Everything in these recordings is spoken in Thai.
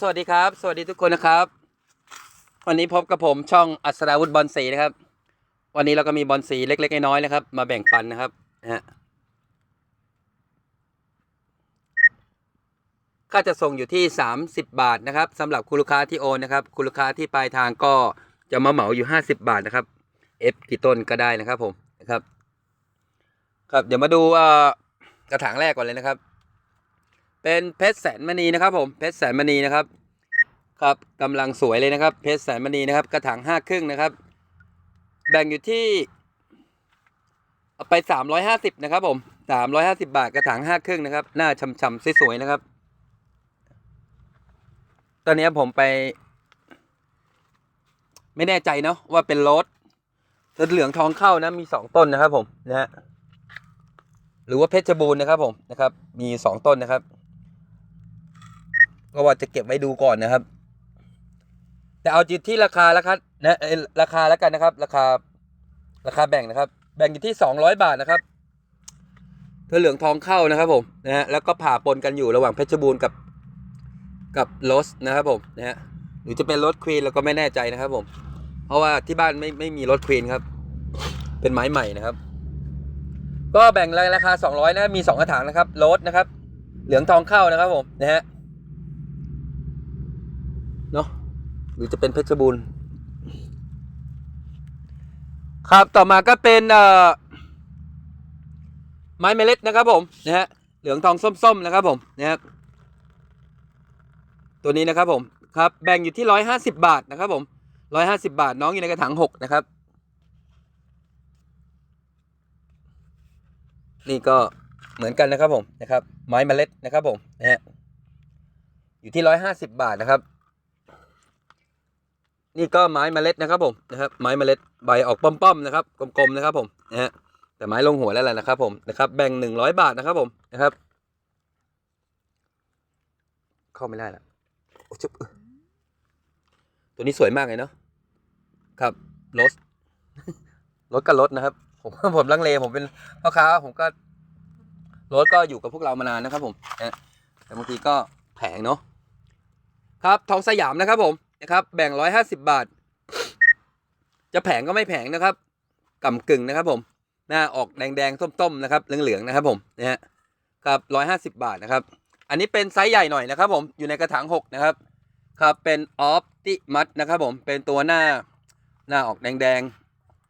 สวัสดีครับ สวัสดีทุกคนนะครับ วันนี้พบกับผมช่องอัศราวุธบอลสีนะครับ วันนี้เราก็มีบอลสีเล็กๆน้อยๆนะครับ มาแบ่งปันนะครับนะฮะค่าจะส่งอยู่ที่ 30 บาทนะครับสำหรับคุณลูกค้าที่โอนนะครับ คุณลูกค้าที่ปลายทางก็จะมาเหมาอยู่ 50 บาทนะครับเอฟกี่ต้นก็ได้นะครับผมนะครับ ครับเดี๋ยวมาดูกระถางแรกก่อนเลยนะครับ เป็นเพชรแสนมณีนะครับผมเพชรแสนมณีนะครับครับกำลังสวยเลยนะครับเพชรแสนมณีนะครับกระถางห้าครึ่งนะครับ แบ่งอยู่ที่เอาไปสามร้อยห้าสิบนะครับผมสามร้อยห้าสิบาทกระถางห้าครึ่งนะครับ หน้าช่ำๆสวยๆนะครับ ตอนนี้ผมไป ไม่แน่ใจเนาะว่าเป็นรถรถเหลืองทองเข้านะมีสองต้นนะครับผมนะฮะหรือว่าเพชรบูรณ์นะครับผมนะครับ มีสองต้นนะครับ ก็ว่าจะเก็บไว้ดูก่อนนะครับ แต่เอาจิตที่ราคาแล้วครับนะเอ่อราคาแล้วกันนะครับ ราคา ราคาแบ่งนะครับ แบ่งอยู่ที่สองร้อยบาทนะครับเพื่อเหลืองทองเข้านะครับผมนะฮะแล้วก็ผ่าปนกันอยู่ระหว่างเพชรบูรณ์กับกับรสนะครับผมนะฮะหรือจะเป็นรถควีนเราก็ไม่แน่ใจนะครับผม เพราะว่าที่บ้านไม่ไม่มีรถควีนครับ เป็นไม้ใหม่นะครับ ก็แบ่งราคาสองร้อยนะมีสองกระถางนะครับรสนะครับ เหลืองทองเข้านะครับผมนะฮะ เนาะ หรือจะเป็นเพชรบูรณ์ครับต่อมาก็เป็นเอ่อไม้เมล็ดนะครับผมนะฮะเหลืองทองส้มๆนะครับผมนะครับตัวนี้นะครับผมครับแบ่งอยู่ที่ร้อยห้าสิบาทนะครับผมร้อยห้าสิบาทน้องอยู่ในกระถางหกนะครับ นี่ก็เหมือนกันนะครับผมนะครับ ไม้เมล็ดนะครับผมนะฮะอยู่ที่ร้อยห้าสิบาทนะครับ นี่ก็ไม้เมล็ดนะครับผมนะครับไม้เมล็ดใบออกป้อมๆนะครับกลมๆนะครับผมนะฮะแต่ไม้ลงหัวแล้วแหละนะครับผมนะครับแบ่งหนึ่งร้อยบาทนะครับผมนะครับ เข้าไม่ได้ละโอ้ชุบเอ้ยตัวนี้สวยมากเลยเนาะครับรถรถกับรถนะครับ ผมผมลังเลผมเป็นพ่อค้าผมก็รถก็อยู่กับพวกเรามานานนะครับผมนะแต่บางทีก็แผงเนาะครับทองสยามนะครับผม นะครับแบ่งร้อยห้าสิบบาท จะแผงก็ไม่แผงนะครับกำกึ่งนะครับผมหน้าออกแดงแดงๆส้มๆนะครับเหลืองๆนะครับผมนะฮะครับร้อยห้าสิบาทนะครับ อันนี้เป็นไซส์ใหญ่หน่อยนะครับ ผมอยู่ในกระถางหกนะครับครับเป็นออฟติมัสนะครับผมเป็นตัวหน้าหน้าออกแดงแดง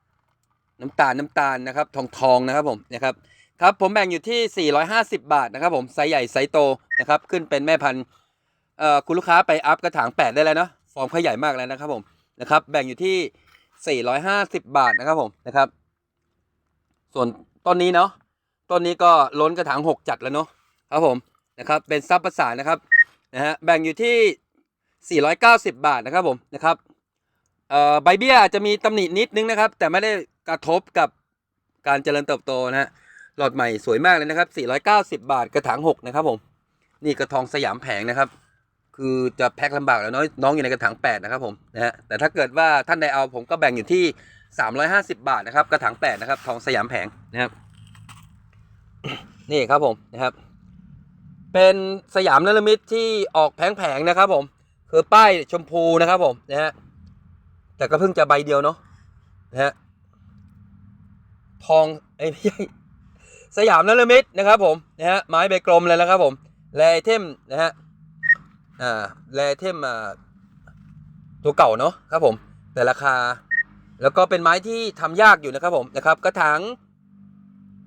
ๆน้ำตาลน้ำตาลนะครับ ทองทองนะครับผมนะครับครับผมแบ่งอยู่ที่ 450 บาทนะครับผมไซส์ใหญ่ไซส์โตนะครับขึ้นเป็นแม่พันธุ์เอ่อคุณลูกค้าไปอัพกระถางแปดได้แล้วเนาะ ฟอร์มเขาใหญ่มากแล้วนะครับผมนะครับ แบ่งอยู่ที่ 450 บาทนะครับผมนะครับ ส่วนต้นนี้เนาะต้นนี้ก็ล้นกระถางหกจัดแล้วเนาะครับผมนะครับ เป็นซับประสานนะครับนะฮะแบ่งอยู่ที่ 490 บาทนะครับผมนะครับเอ่อใบเบี้ยอาจจะมีตำหนินิดนึงนะครับ แต่ไม่ได้กระทบกับการเจริญเติบโตนะฮะหลอดใหม่สวยมากเลยนะครับ 490 บาทกระถางหกนะครับผม นี่กระทองสยามแผงนะครับ คือจะแพ็คลำบากแล้วน้อยน้องอยู่ในกระถาง8นะครับผมนะฮะแต่ถ้าเกิดว่าท่านใดเอาผมก็แบ่งอยู่ที่ 350 บาทนะครับกระถาง8นะครับทองสยามแผงนะครับนี่ครับผมนะครับเป็นสยามนลมิตที่ออกแผงๆนะครับผมคือป้ายชมพูนะครับผมนะฮะแต่ก็เพิ่งจะใบเดียวเนาะนะฮะทองไอ้ยไม่สยามนลมิตนะครับผมนะฮะไม้ใบกลมเลยนะครับผมแลเทมนะฮะ อ่าแรเทมอ่าตัวเก่าเนาะครับผม แต่ราคา แล้วก็เป็นไม้ที่ทำยากอยู่นะครับผมนะครับ กระถาง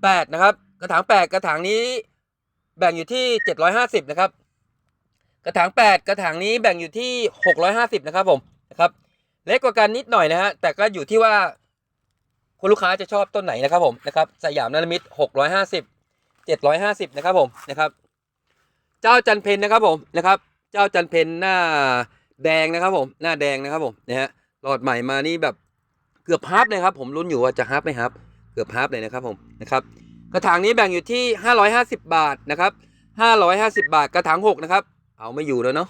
แปดนะครับ กระถางแปดกระถางนี้แบ่งอยู่ที่เจ็ดร้อยห้าสิบนะครับ กระถางแปดกระถางนี้แบ่งอยู่ที่หกร้อยห้าสิบนะครับผมนะครับ เล็กกว่ากันนิดหน่อยนะฮะแต่ก็อยู่ที่ว่าคุณลูกค้าจะชอบต้นไหนนะครับผมนะครับสยามนลมิตหกร้อยห้าสิบเจ็ดร้อยห้าสิบนะครับผมนะครับ เจ้าจันเพนนะครับผมนะครับ เจ้าจันเพนหน้าแดงนะครับผมหน้าแดงนะครับผมนะฮะหลอดใหม่มานี่แบบเกือบฮาร์ปเลยครับผมลุ้นอยู่ว่าจะฮาร์ปไหมครับเกือบฮาร์ปเลยนะครับผมนะครับกระถางนี้แบ่งอยู่ที่ 550 บาทนะครับ550 บาทกระถาง6นะครับเอาไม่อยู่แล้วเนาะ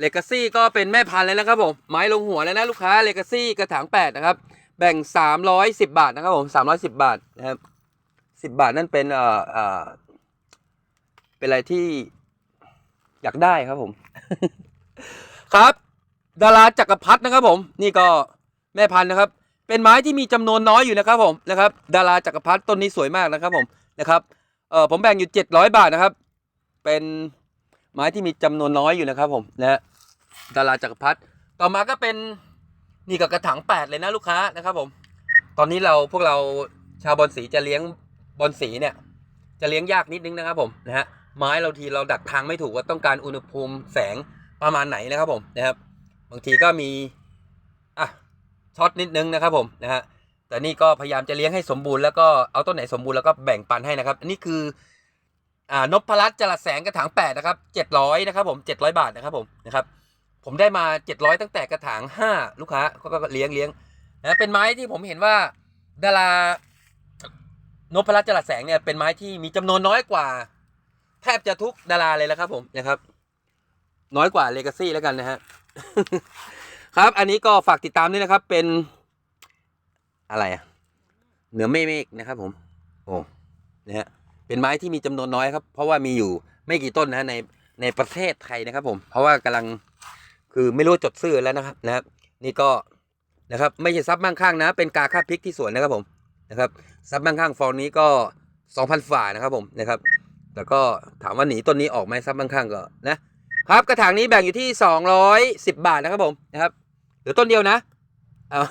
เลกาซี่ก็เป็นแม่พันธุ์เลยนะครับผมไม้ลงหัวแล้วนะลูกค้าเลกาซี่กระถาง8นะครับแบ่ง 310 บาทนะครับผม310 บาทนะครับ10 บาทนั่นเป็นเอ่อเอ่อเป็นอะไรที่ อยากได้ครับผม ครับ ดาราจักรพรรดินะครับผม นี่ก็แม่พันธุ์นะครับ เป็นไม้ที่มีจำนวนน้อยอยู่นะครับผมนะครับ ดาราจักรพรรดิต้นนี้สวยมากนะครับผมนะครับเออผมแบ่งอยู่เจ็ดร้อยบาทนะครับ เป็นไม้ที่มีจำนวนน้อยอยู่นะครับ ผมนะฮะดาราจักรพรรดิต่อมาก็เป็นนี่กับกระถางแปดเลยนะลูกค้านะครับ ผม ตอนนี้เราพวกเราชาวบอลสีจะเลี้ยงบอลสีเนี่ย จะเลี้ยงยากนิดนึงนะครับผมนะฮะ ไม้เราทีเราดักทางไม่ถูกว่าต้องการอุณหภูมิแสงประมาณไหนนะครับผมนะครับ บางทีก็มีอะช็อตนิดนึงนะครับผมนะฮะแต่นี่ก็พยายามจะเลี้ยงให้สมบูรณ์แล้วก็เอาต้นไหนสมบูรณ์แล้วก็แบ่งปันให้นะครับอันนี้คืออ่านพรัตจรัสแสงกระถางแปดนะครับเจ็ดร้อยนะครับผมเจ็ดร้อยบาทนะครับผมนะครับผมได้มาเจ็ดร้อยตั้งแต่กระถางห้าลูกค้าก็เลี้ยงเลี้ยงนะเป็นไม้ที่ผมเห็นว่าดารานพรัตจรัสแสงเนี่ยเป็นไม้ที่มีจำนวนน้อยกว่า แทบจะทุกดาราเลยแล้วครับ ผมนะครับ น้อยกว่าเลกาซี่แล้วกันนะฮะครับ อันนี้ก็ฝากติดตามด้วยนะครับ เป็นอะไรอะเหนือเมฆนะครับ ผม โอ้นะฮะเป็นไม้ที่มีจำนวนน้อยครับ เพราะว่ามีอยู่ไม่กี่ต้นนะฮะในในประเทศไทยนะครับ ผม เพราะว่ากำลังคือไม่รู้จดซื้อแล้วนะครับนะครับ นี่ก็นะครับ ไม่ใช่ซับมั่งข้างนะ เป็นกาค่าพริกที่สวนนะครับผมนะครับซับมั่งข้างฟองนี้ก็สองพันฝ่านะครับผมนะครับ แต่ก็ถามว่าหนีต้นนี้ออกไหมซับมั่งข้างก็นะครับกระถางนี้แบ่งอยู่ที่สองร้อยสิบาทนะครับผมนะครับเหลือต้นเดียวนะเอา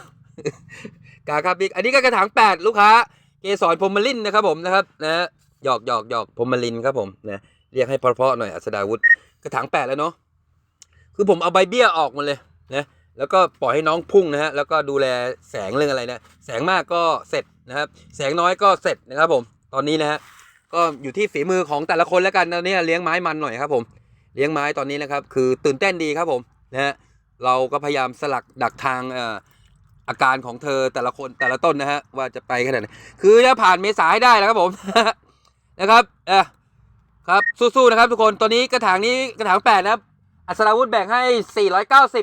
กาคาบิกอันนี้ก็กระถางแปดลูกค้า เกสรพรมลินนะครับผมนะครับนะหยอกหยอกหยอกพรมลินครับผมนะเรียกให้เพราะๆหน่อยอัศดาวุฒิกระถางแปดแล้วเนาะคือผมเอาใบเบี้ยออกหมาเลยนะแล้วก็ปล่อยให้น้องพุ่งนะฮะแล้วก็ดูแลแสงเรื่องอะไรนะแสงมากก็เสร็จนะครับ แสงน้อยก็เสร็จนะครับผมตอนนี้นะฮะ ก็อยู่ที่ฝีมือของแต่ละคนแล้วกันนะเนี่ยเลี้ยงไม้มันหน่อยครับผมเลี้ยงไม้ตอนนี้นะครับคือตื่นเต้นดีครับผมนะฮะเราก็พยายามสลักดักทางอาการของเธอแต่ละคนแต่ละต้นนะฮะว่าจะไปขนาดไหนคือจะผ่านเมษาให้ได้แล้วครับผมนะครับเออครับสู้ๆนะครับทุกคนตัวนี้กระถางนี้กระถางแปดนะครับอัศราวุธแบ่งให้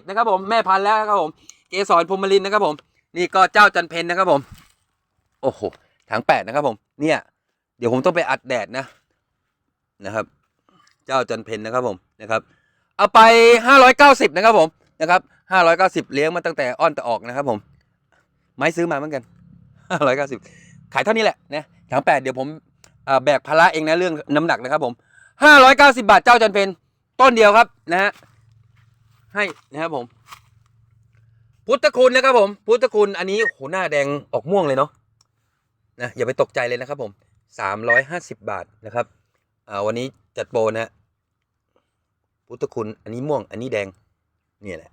490 นะครับผมแม่พันธุ์แล้วครับผมเกสรพรมลินนะครับผม นี่ก็เจ้าจันเพนนะครับผม โอ้โหถังแปดนะครับผม เนี่ย เดี๋ยวผมต้องไปอัดแดดนะนะครับ เจ้าจันเพนนะครับผมนะครับ เอาไปห้าร้อยเก้าสิบนะครับผมนะครับห้าร้อยเก้าสิบเลี้ยงมาตั้งแต่อ้อนแต่ออกนะครับ ผม ไม้ซื้อมาเหมือนกันห้าร้อยเก้าสิบขายเท่านี้แหละนะถังแปดเดี๋ยวผมแบกภาระเองนะเรื่องน้ำหนักนะครับผมห้าร้อยเก้าสิบาทเจ้าจันเพนต้นเดียวครับนะฮะให้นะครับผม พุทธคุณนะครับผม พุทธคุณอันนี้โหหน้าแดงออกม่วงเลยเนาะนะอย่าไปตกใจเลยนะครับผม สามร้อยห้าสิบบาทนะครับวันนี้จัดโปรนะพุทธคุณอันนี้ม่วงอันนี้แดงเนี่ยแหละ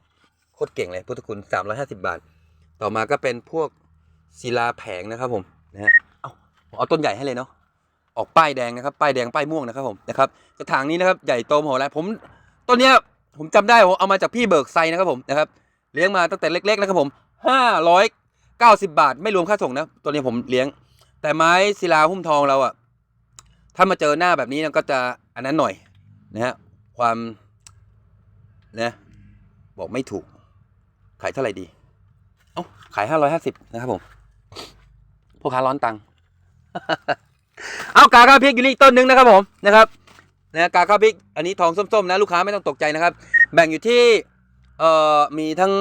โคตรเก่งเลยพุทธคุณสามร้อยห้าสิบาท ต่อมาก็เป็นพวกศิลาแผงนะครับผมนะฮะเอาผมเอาต้นใหญ่ให้เลยเนาะออกป้ายแดงนะครับป้ายแดงป้ายม่วงนะครับผมนะครับกระถางนี้นะครับใหญ่โตมโหฬารผมต้นเนี้ยผมจำได้ผมเอามาจากพี่เบิกไซนะครับผมนะครับเลี้ยงมาตั้งแต่เล็กๆนะครับผมห้าร้อยเก้าสิบาท ไม่รวมค่าส่งนะตัวนี้ผมเลี้ยง แต่ไม้ศิลาหุ้มทองเราอะถ้ามาเจอหน้าแบบนี้นก็จะอันนั้นหน่อยนะฮะความนะบอกไม่ถูก ขายเท่าไหร่ดีเอ้าขายห้าร้อยห้าสิบนะครับผมพ่อค้าร้อนตังค์เอากาข้าวพริกอยู่นี่อีกต้นหนึงนะครับผมนะครับนะกาข้าวพริกอันนี้ทองส้มๆนะลูกค้าไม่ต้องตกใจนะครับ แบ่งอยู่ที่เอ่อมีทั้ง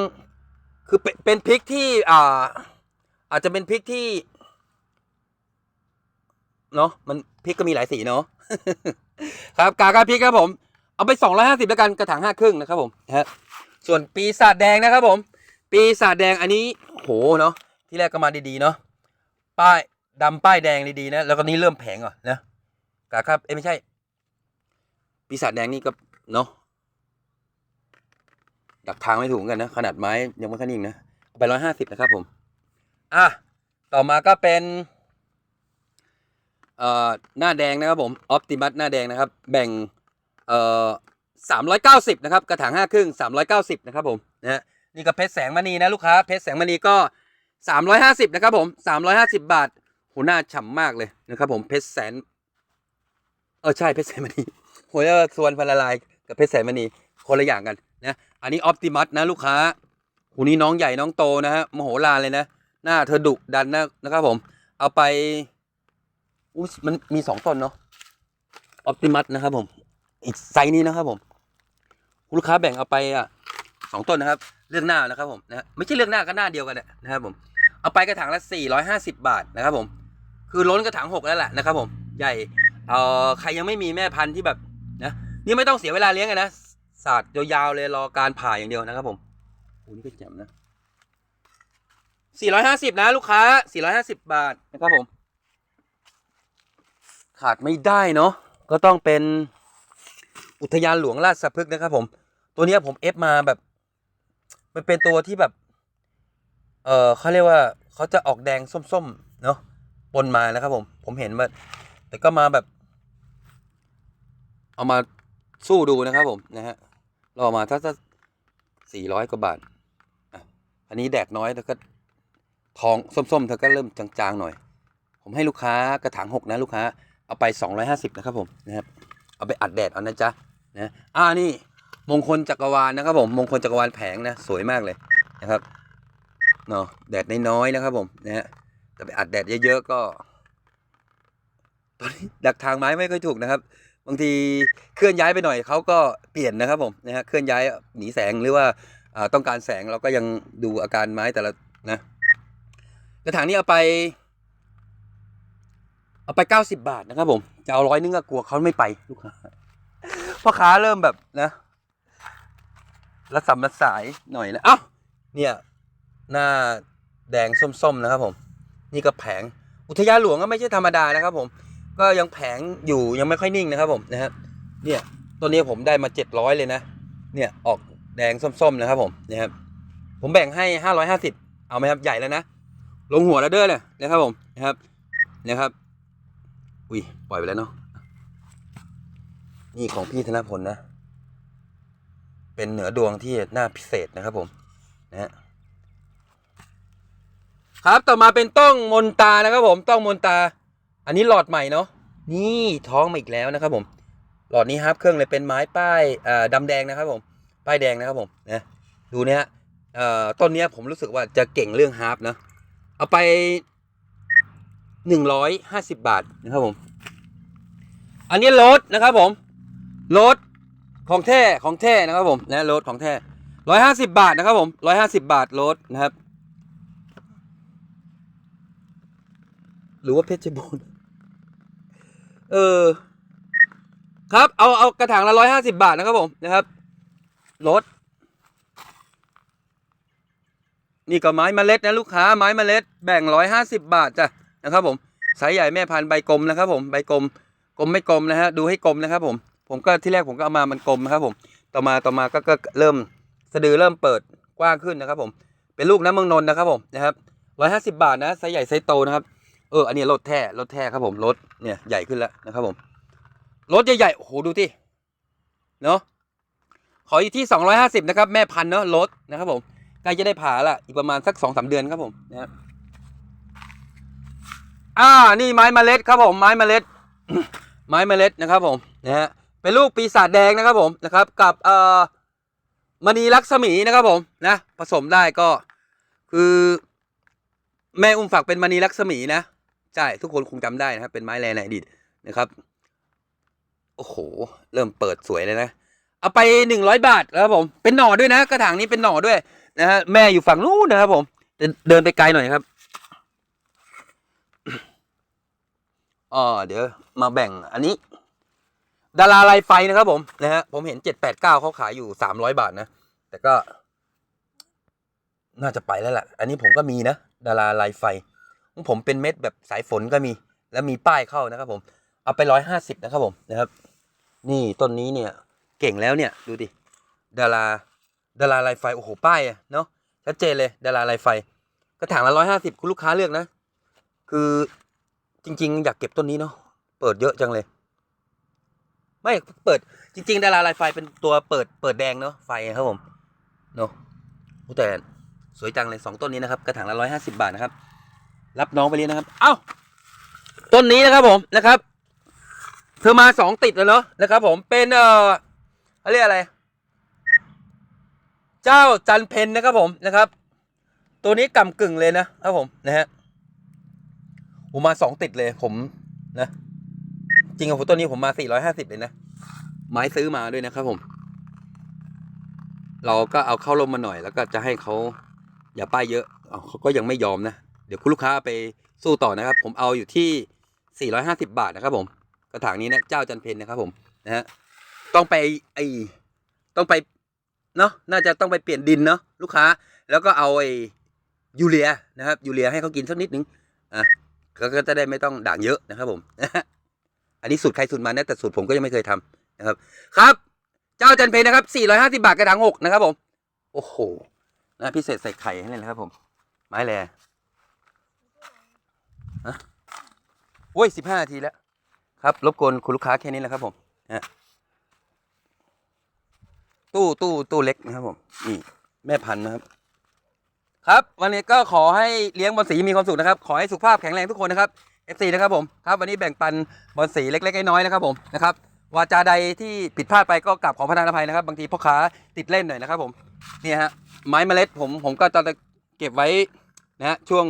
คือเป็นเป็นพริกที่อ่าอาจจะเป็นพริกที่ เนาะมันพริกก็มีหลายสีเนาะครับกากาพริกครับผม เอาไปสองร้อยห้าสิบแล้วกันกระถางห้าครึ่งนะครับผมนะฮะส่วนปีศาจแดงนะครับผม ปีศาจแดงอันนี้โหเนาะที่แรกก็มาดีๆเนาะป้ายดำป้ายแดงดีๆนะแล้วก็นี้เริ่มแผงอะนะกาครับเอ้ไม่ใช่ ปีศาจแดงนี่ก็เนาะดักทางไม่ถูกกันนะ ขนาดไม้ยังไม่ค่อยนิ่งนะเอาไปร้อยห้าสิบนะครับผม อะ ต่อมาก็เป็น เอ่อหน้าแดงนะครับผมออ t ติมัสหน้าแดงนะครับ แบ่งเอ่อสามร้อยเก้าสิบนะครับกระถางห้าครึ่งสามร้อยเก้าสิบนะครับผมนะฮะนี่ก็เพชรแสงมณีนะลูกค้าเพชรแสงมณีก็สามร้อยห้าสิบนะครับผมสามร้อยห้าสิบบาทโหหน้าฉ่ำมากเลยนะครับผมเพชรแสนเออใช่เพชรแสนมณีโหจะส่วนพละลายกับเพชรแสนมณีคนละอย่างกันนะอันนี้ออ t ติมัสนะลูกค้าหูนี้น้องใหญ่น้องโตนะฮะมโหฬารเลยนะ หน้าเธอดุดันนะนะครับผม เอาไป อุ้ยมันมีสองต้นเนาะออ t ติมัสนะครับผมอีกไซนี้นะครับผมลูกค้าแบ่งเอาไปอะสองต้นนะครับเรื่องหน้านะครับผมนะไม่ใช่เรื่องหน้าก็หน้าเดียวกันเนี่ยนะครับผมเอาไปกระถางละ 450 บาทนะครับผม คือล้นกระถางหกแล้วแหละนะครับผมใหญ่เอ่อใครยังไม่มีแม่พันธุ์ที่แบบนะนี่ไม่ต้องเสียเวลาเลี้ยงกันนะศาสตร์ยาวๆเลยรอการผ่าอย่างเดียวนะครับผมโอ้นี่ก็แจ่มนะ450นะลูกค้า450 บาทนะครับผม ขาดไม่ได้เนาะก็ต้องเป็นอุทยานหลวงราชพฤกษ์นะครับผม ตัวนี้ผมเอฟมาแบบ มันเป็นตัวที่แบบ เออเขาเรียกว่าเขาจะออกแดงส้มๆเนาะปนมานะครับผม ผมเห็นว่าแต่ก็มาแบบ เอามาสู้ดูนะครับผมนะฮะรอมาถ้าถ้าสี่ร้อยกว่าบาทอันนี้แดกน้อยแล้วก็ทองส้มๆเธอก็เริ่มจางๆหน่อย ผมให้ลูกค้ากระถางหกนะลูกค้า เอาไปสองร้อยห้าสิบนะครับผมนะครับเอาไปอัดแดดเอานะจ๊ะนะอ่านี่มงคลจักรวาลนะครับผมมงคลจักรวาลแผงนะสวยมากเลยนะครับเนาะแดดน้อยๆนะครับผมนะฮะแต่ไปอัดแดดเยอะๆก็ตอนนี้ดักทางไม้ไม่ค่อยถูกนะครับ บางทีเคลื่อนย้ายไปหน่อยเขาก็เปลี่ยนนะครับผมนะฮะเคลื่อนย้ายหนีแสงหรือว่าอ่าต้องการแสงเราก็ยังดูอาการไม้แต่ละนะกระถางนี้เอาไป เอาไปเก้าสิบาทนะครับผม จะเอาร้อยนึงก็กลัวเขาไม่ไปลูกค้าพ่อค้าเริ่มแบบนะระสำระสายหน่อยนะเอ้าเนี่ย หน้าแดงส้มๆนะครับผม นี่ก็แผงอุทยานหลวงก็ไม่ใช่ธรรมดานะครับ ผม ก็ยังแผงอยู่ยังไม่ค่อยนิ่งนะครับผมนะฮะเนี่ยตัวนี้ผมได้มาเจ็ดร้อยเลยนะเนี่ยออกแดงส้มๆนะครับผมนะครับผมแบ่งให้ห้าร้อยห้าสิบเอาไหมครับใหญ่แล้วนะลงหัวแล้วเด้อเลยนะครับผมนะครับนะครับ อุ้ยปล่อยไปแล้วเนาะนี่ของพี่ธนพลนะ เป็นเหนือดวงที่น่าพิเศษนะครับผมนะฮะครับต่อมาเป็นต้องมนตานะครับผมต้องมนตา อันนี้หลอดใหม่เนาะนี่ท้องมาอีกแล้วนะครับผมหลอดนี้ฮับเครื่องเลยเป็นไม้ป้ายอ่าแดงนะครับผมป้ายแดงนะครับผมนะดูเนี่ยต้นเนี้ยผมรู้สึกว่าจะเก่งเรื่องฮาร์ปนะเอาไป หนึ่งร้อยห้าสิบบาทนะครับผม อันนี้รถนะครับผมรถของแท้ของแท้นะครับผมนะรถของแท้ร้อยห้าสิบบาทนะครับผมร้อยห้าสิบบาทรถนะครับ หรือว่าเพชรบูรณ์เออ ครับเอาเอากระถางละร้อยห้าสิบบาทนะครับผมนะครับรถนี่ก็ไม้เมล็ดนะลูกค้าไม้เมล็ดแบ่งร้อยห้าสิบบาทจ้ะ นะครับผมสายใหญ่แม่พันธุ์ใบกลมนะครับผมใบกลมกลมไม่กลมนะฮะดูให้กลมนะครับผมผมก็ที่แรกผมก็เอามามันกลมนะครับผมต่อมาต่อมาก็ก็เริ่มสะดือเริ่มเปิดกว้างขึ้นนะครับผมเป็นลูกน้ำเมืองนนท์นะครับผมนะครับร้อยห้าสิบาทนะไซส์ใหญ่ไซส์โตนะครับเอออันนี้รถแท้รถแท้ครับผมรถเนี่ยใหญ่ขึ้นแล้วนะครับผมรถใหญ่ๆโอ้โหดูที่เนาะขออยู่ที่สองร้อยห้าสิบนะครับ แม่พันธุ์เนาะรถนะครับผมใกล้จะได้ผ่าละอีกประมาณสักสองสามเดือนครับผมนะครับ อ่า นี่ไม้เมล็ดครับผมไม้เมล็ด ไม้เมล็ดนะครับผมนะฮะเป็นลูกปีศาจแดงนะครับผมนะครับกับเอ่อมณีลักษมีนะครับผมนะผสมได้ก็คือแม่อุ้มฝักเป็นมณีลักษมีนะใช่ทุกคนคงจำได้นะครับเป็นไม้แลในอดีตนะครับโอ้โห เริ่มเปิดสวยเลยนะ เอาไปหนึ่งร้อยบาทนะครับผม เป็นหน่อด้วยนะ กระถางนี้เป็นหน่อด้วยนะฮะ แม่อยู่ฝั่งนู้นนะครับผม เดินไปไกลหน่อยครับ อ๋อเดี๋ยวมาแบ่งอันนี้ ดาราลายไฟนะครับผมนะฮะผมเห็นเจ็ดแปดเก้าเขาขายอยู่สามร้อยบาทนะ แต่ก็ น่าจะไปแล้วแหละอันนี้ผมก็มีนะ ดาราลายไฟของผมเป็นเม็ดแบบสายฝนก็มี แล้วมีป้ายเข้านะครับผม เอาไปร้อยห้าสิบนะครับผมนะครับ นี่ต้นนี้เนี่ย เก่งแล้วเนี่ย ดูดิดาราดาราลายไฟโอ้โหป้ายอะเนาะชัดเจนเลยดาราลายไฟ กระถางละร้อยห้าสิบคุณลูกค้าเลือกนะ คือ จริง ๆ อยากเก็บต้นนี้เนาะเปิดเยอะจังเลย ไม่เปิดจริง ๆ ดาราลายไฟเป็นตัวเปิดเปิดแดงเนาะไฟครับผมเนาะแต่สวยจังเลยสองต้นนี้นะครับกระถางละร้อยห้าสิบาทนะครับ รับน้องไปเลี้ยงนะครับ เอ้าต้นนี้นะครับผมนะครับ เธอมาสองติดแล้วเนาะนะครับ ผมเป็นเอ่อเขาเรียกอะไร เจ้าจันเพนนะครับผมนะครับ ตัวนี้กำกึ่งเลยนะครับผมนะฮะ ผมมาสองติดเลยผมนะ จริงๆผมตัวนี้ผมมาสี่ร้อยห้าสิบเลยนะ ไม้ซื้อมาด้วยนะครับผม เราก็เอาเข้าร่มมาหน่อย แล้วก็จะให้เขาอย่าป้ายเยอะเอเขาก็ยังไม่ยอมนะ เดี๋ยวคุณลูกค้าไปสู้ต่อนะครับ ผมเอาอยู่ที่ 450 บาทนะครับผม กระถางนี้นะเจ้าจันเพนนะครับผมนะฮะต้องไปไอต้องไปเนาะน่าจะต้องไปเปลี่ยนดินเนาะลูกค้า แล้วก็เอาไอยูเรียนะครับยูเรียให้เขากินสักนิดนึงอะ ก็จะได้ไม่ต้องด่างเยอะนะครับผมอันนี้สูตรใครสูตรมันนะแต่สูตรผมก็ยังไม่เคยทำนะครับ ครับ เจ้าจันเพนนะครับ450บาทกระถางหกนะครับผม โอ้โหนะพิเศษใส่ไข่ให้เลยนะครับผม ไม้แลฮะโอ้ย15นาทีแล้ว ครับรบกวนคุณลูกค้าแค่นี้แหละครับผมนะตู้ตู้ตู้เล็กนะครับผมนี่แม่พันธุ์นะครับ ครับ วันนี้ก็ขอให้เลี้ยงบอลสีมีความสุขนะครับ ขอให้สุขภาพแข็งแรงทุกคนนะครับ FC นะครับผมครับวันนี้แบ่งปันบอลสีเล็กๆน้อยๆนะครับผมนะครับวาจาใดที่ผิดพลาดไปก็กลับขอพระทานอภัยนะครับบางทีพ่อค้าติดเล่นหน่อยนะครับผมเนี่ยฮะไม้เมล็ดผมผมก็จะเก็บไว้นะฮะช่วง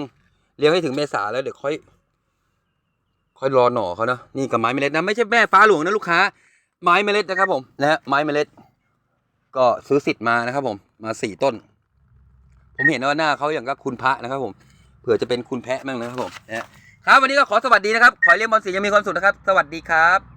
เลี้ยงให้ถึงเมษาแล้วเดี๋ยวค่อย ค่อยรอหน่อเขานะนี่กับไม้เมล็ดนะไม่ใช่แม่ฟ้าหลวงนะลูกค้า ไม้เมล็ดนะครับผมนะฮะไม้เมล็ด ก็ซื้อสิทธิ์มานะครับผมมาสี่ต้น ผมเห็นว่าหน้าเขาอย่างกับคุณพระนะครับผมเผื่อจะเป็นคุณแพะมั่งนะครับผมนะครับวันนี้ก็ขอสวัสดีนะครับ ขอเรียงบอลสียังมีความสุขนะครับ สวัสดีครับ